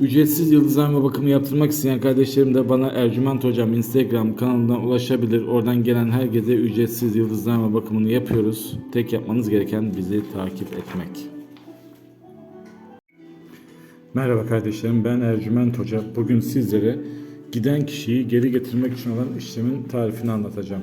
Ücretsiz yıldızlama bakımı yaptırmak isteyen kardeşlerim de bana Ercüment Hocam Instagram kanalından ulaşabilir. Oradan gelen herkese ücretsiz yıldızlama bakımını yapıyoruz. Tek yapmanız gereken bizi takip etmek. Merhaba kardeşlerim ben Ercüment Hoca. Bugün sizlere giden kişiyi geri getirmek için olan işlemin tarifini anlatacağım.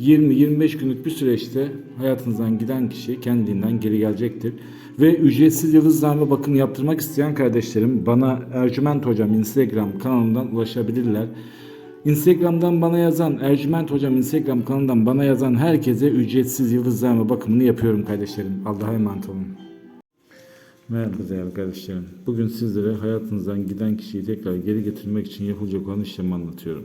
20-25 günlük bir süreçte hayatınızdan giden kişi kendiliğinden geri gelecektir. Ve ücretsiz yıldızlarla bakım yaptırmak isteyen kardeşlerim bana Ercüment Hocam Instagram kanalından ulaşabilirler. Instagram'dan bana yazan, Ercüment Hocam Instagram kanalından bana yazan herkese ücretsiz yıldızlarla bakımını yapıyorum kardeşlerim. Allah'a emanet olun. Merhaba değerli kardeşlerim. Bugün sizlere hayatınızdan giden kişiyi tekrar geri getirmek için yapılacak olan işlemi anlatıyorum.